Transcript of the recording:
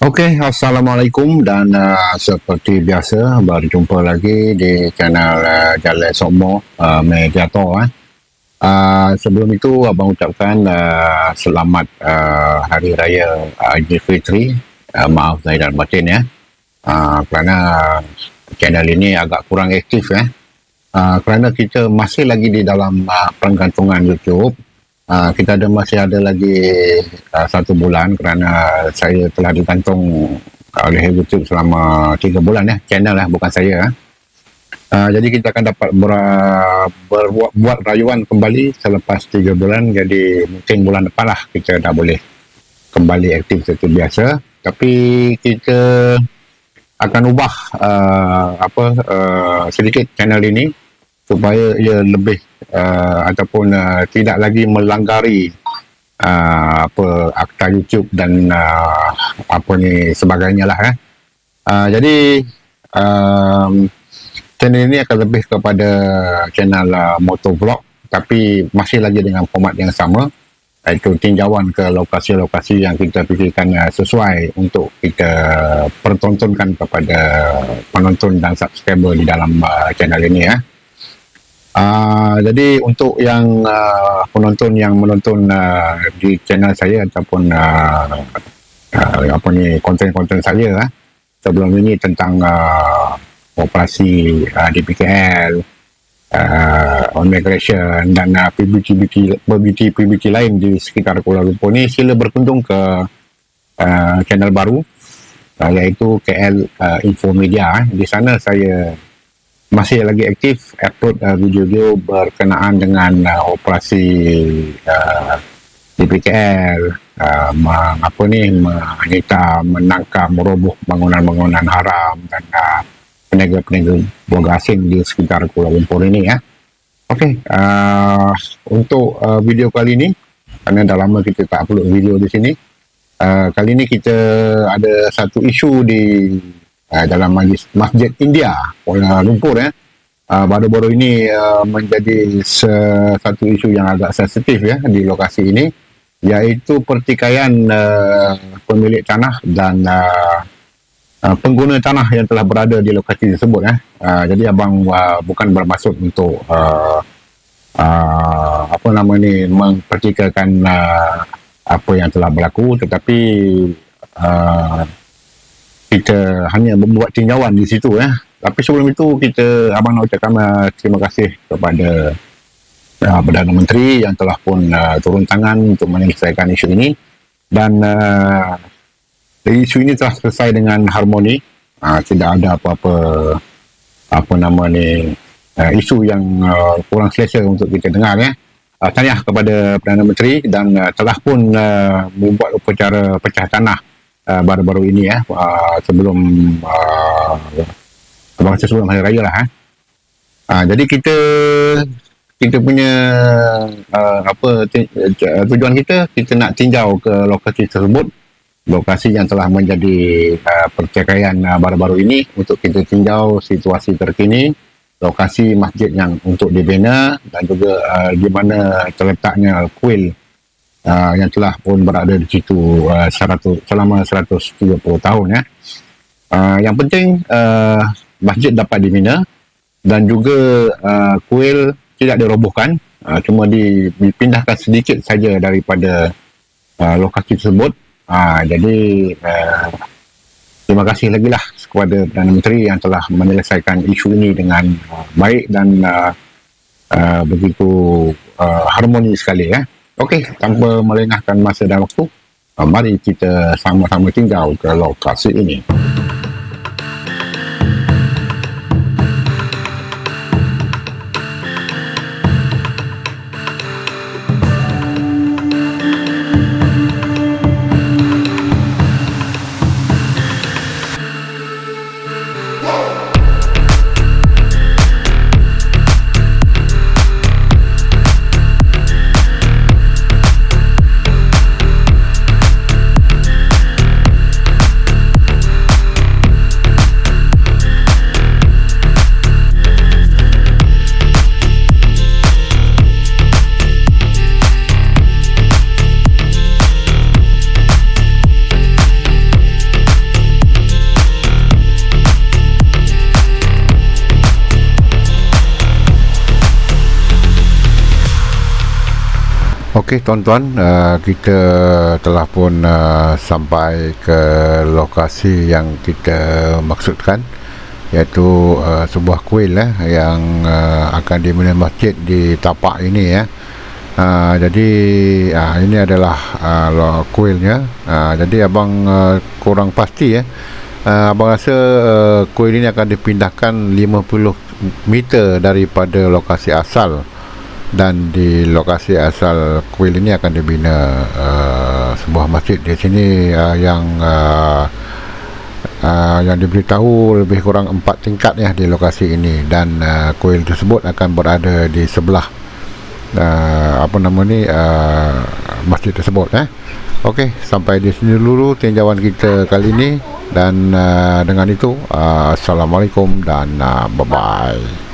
Okey, Assalamualaikum dan uh, seperti biasa berjumpa lagi di channel uh, Jalan Sokmo uh, Mediator. Eh. Uh, sebelum itu abang ucapkan uh, selamat uh, Hari Raya Aidilfitri. Uh, maaf saya dan batin ya. Uh, kerana channel ini agak kurang aktif ya. Uh, kerana kita masih lagi di dalam uh, penggantungan YouTube Uh, kita ada masih ada lagi uh, satu bulan kerana saya telah digantung oleh YouTube selama tiga bulan ya channel lah bukan saya uh, jadi kita akan dapat ber, berbuat buat rayuan kembali selepas tiga bulan. Jadi mungkin bulan depan lah kita dah boleh kembali aktif seperti biasa. Tapi kita akan ubah uh, apa uh, sedikit channel ini supaya ia lebih uh, ataupun uh, tidak lagi melanggari uh, apa akta YouTube dan uh, apa ni sebagainya lah eh. Uh, jadi um, channel ini akan lebih kepada channel uh, motovlog tapi masih lagi dengan format yang sama iaitu tinjauan ke lokasi-lokasi yang kita fikirkan uh, sesuai untuk kita pertontonkan kepada penonton dan subscriber di dalam uh, channel ini ya. Uh. Uh, jadi untuk yang uh, penonton yang menonton uh, di channel saya ataupun uh, uh, apa ni konten-konten saya uh, sebelum ini tentang uh, operasi uh, DPKL uh, on migration dan uh, PBT, PBT, PBT lain di sekitar Kuala Lumpur ni sila berkunjung ke uh, channel baru uh, iaitu KL uh, Info Media di sana saya masih lagi aktif upload uh, video-video berkenaan dengan uh, operasi uh, DPKL uh, meng, apa ni menyita menangkap meroboh bangunan-bangunan haram dan uh, peniaga-peniaga buang asing di sekitar Kuala Lumpur ini ya. Okey, uh, untuk uh, video kali ini kerana dah lama kita tak upload video di sini. Uh, kali ini kita ada satu isu di uh, dalam majlis Masjid India Kuala Lumpur ya. Uh, baru-baru ini uh, menjadi satu isu yang agak sensitif ya di lokasi ini iaitu pertikaian uh, pemilik tanah dan uh, uh, pengguna tanah yang telah berada di lokasi tersebut ya. Uh, jadi abang uh, bukan bermaksud untuk uh, uh, apa nama ni mempertikaikan uh, apa yang telah berlaku tetapi uh, kita hanya membuat tinjauan di situ ya. Tapi sebelum itu kita abang nak ucapkan uh, terima kasih kepada uh, Perdana Menteri yang telah pun uh, turun tangan untuk menyelesaikan isu ini dan uh, isu ini telah selesai dengan harmoni. Uh, tidak ada apa-apa apa nama ni uh, isu yang uh, kurang selesa untuk kita dengar ya. Uh, tahniah kepada Perdana Menteri dan uh, telah pun uh, membuat upacara pecah tanah uh, baru-baru ini ya uh, sebelum uh, rasa sebelum hari raya lah eh. uh, jadi kita kita punya uh, apa tujuan kita kita nak tinjau ke lokasi tersebut lokasi yang telah menjadi uh, perceraian uh, baru-baru ini untuk kita tinjau situasi terkini lokasi masjid yang untuk dibina dan juga uh, di mana terletaknya kuil uh, yang telah pun berada di situ uh, 100, selama 130 tahun ya. Uh, yang penting uh, masjid dapat dibina dan juga uh, kuil tidak dirobohkan. Uh, cuma dipindahkan sedikit saja daripada uh, lokasi tersebut. Uh, jadi uh, terima kasih lagi lah kepada Perdana Menteri yang telah menyelesaikan isu ini dengan baik dan uh, uh, begitu uh, harmoni sekali ya Okey, tanpa melengahkan masa dan waktu, mari kita sama-sama tinggal ke lokasi ini. Okey tuan-tuan, uh, kita telah pun uh, sampai ke lokasi yang kita maksudkan iaitu uh, sebuah kuil eh, yang uh, akan dimulai masjid di tapak ini ya. Uh, jadi uh, ini adalah uh, kuilnya. Uh, jadi abang uh, kurang pasti ya. Uh, abang rasa uh, kuil ini akan dipindahkan 50 meter daripada lokasi asal dan di lokasi asal kuil ini akan dibina uh, sebuah masjid di sini uh, yang uh, uh, yang diberitahu lebih kurang empat tingkat ya di lokasi ini. Dan uh, kuil tersebut akan berada di sebelah uh, apa nama ni uh, masjid tersebut eh. Okey, sampai di sini dulu tinjauan kita kali ini. Dan uh, dengan itu uh, assalamualaikum dan uh, bye bye